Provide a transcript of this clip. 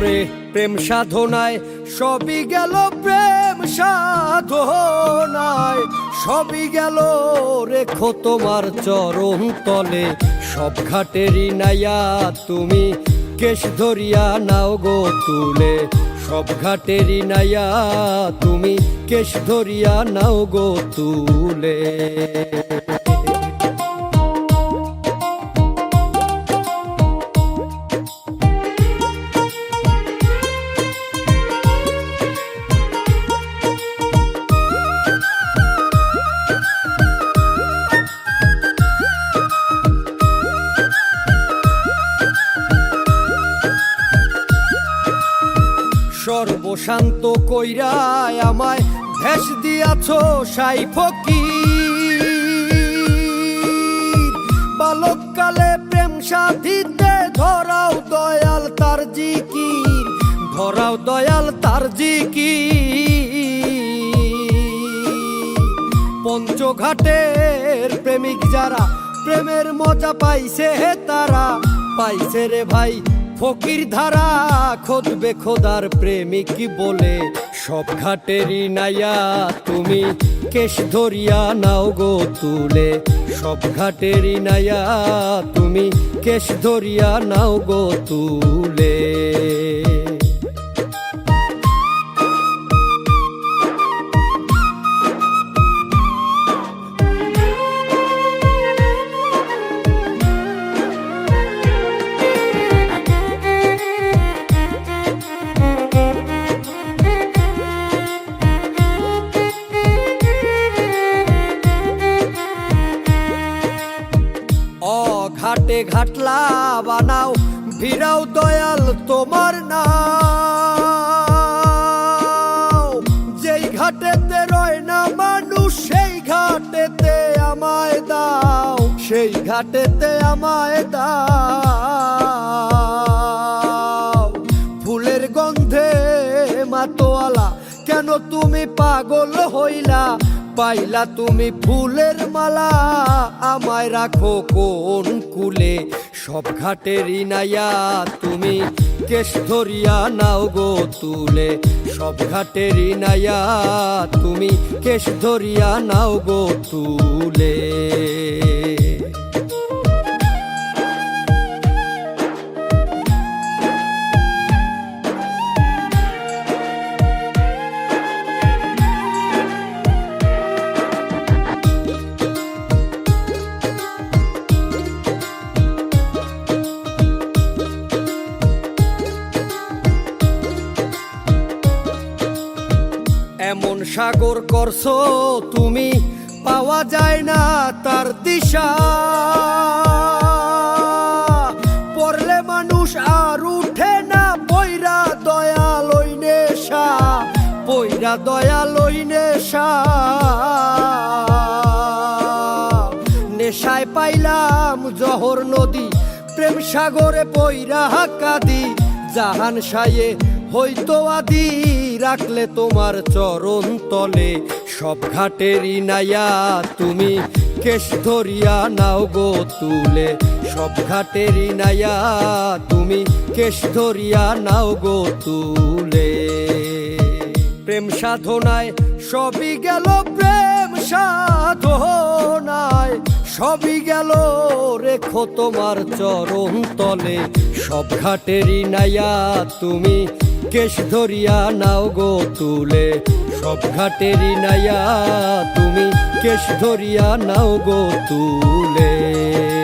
ওরে প্রেম সাধনায় সবই গেল প্রেম সাধনায়। সবই গেল, রেখো তোমার চরণ তলে। সব ঘাটেরই নাইয়া তুমি কেশ ধরিয়া নাও গো তুলে। সব ঘাটেরই নাইয়া তুমি কেশ ধরিয়া নাও গো তুলে। সর্বশান্ত কইরায় আমায় ভেস দিয়াছ সাই ফকির। বালককালে প্রেম সাধিতে ধরাও দয়াল তার জিকির, ধরাও দয়াল তার জিকির। পঞ্চঘাটের প্রেমিক যারা, প্রেমের মজা পাইছে তারা, পাইছে রে ভাই ফকির ধারা খোদবে খোদার প্রেমিক বলে, সব ঘাটেরই নাইয়া তুমি কেশ ধরিয়া নাও গো তুলে। সব ঘাটেরই নাইয়া তুমি কেশ ধরিয়া নাও গো তুলে। ঘাটে ঘাটলা বানাও, ভিড়াও দয়াল তোমার নাও যেই ঘাটেতে রয় না মানুষ, সেই ঘাটেতে আমায় দাও, সেই ঘাটেতে আমায় দাও। ফুলের গন্ধে মাতোয়ালা, কেন তুমি পাগল হইলা? পাইলা তুমি ফুলের মালা, আমায় রাখো কোন কুলে। সব ঘাটের ইনাইয়া তুমি কেশ ধরিয়া নাও গো তুলে। সব ঘাটের ইনাইয়া তুমি কেশ ধরিয়া নাও গো তুলে। সাগর করছ, তুমি পাওয়া যায় না তার দিশা। পড়লে মানুষ আর উঠে না পৈরা দয়াল ওই নেশা পৈরা ওই নেশা। নেশায় পাইলাম জহর নদী, প্রেম সাগরে পৈরা কাদি জাহান সায়ে হইতো আদি। রাখলে তোমার চরণ তলে, সব ঘাটেরই নাইয়া তুমি কেশ ধরিয়া নাও গো তুলে, সব ঘাটেরই নাইয়া তুমি কেশ ধরিয়া নাও গো তুলে। প্রেম সাধনায় সবই গেল, প্রেম সাধনায় সবই গেল, রেখো তোমার চরণ তলে, সব ঘাটেরই নাইয়া তুমি কেশ ধরিয়া নাও গো তুলে সব ঘাটেরই নাইয়া তুমি। কেশ ধরিয়া নাও গো তুলে।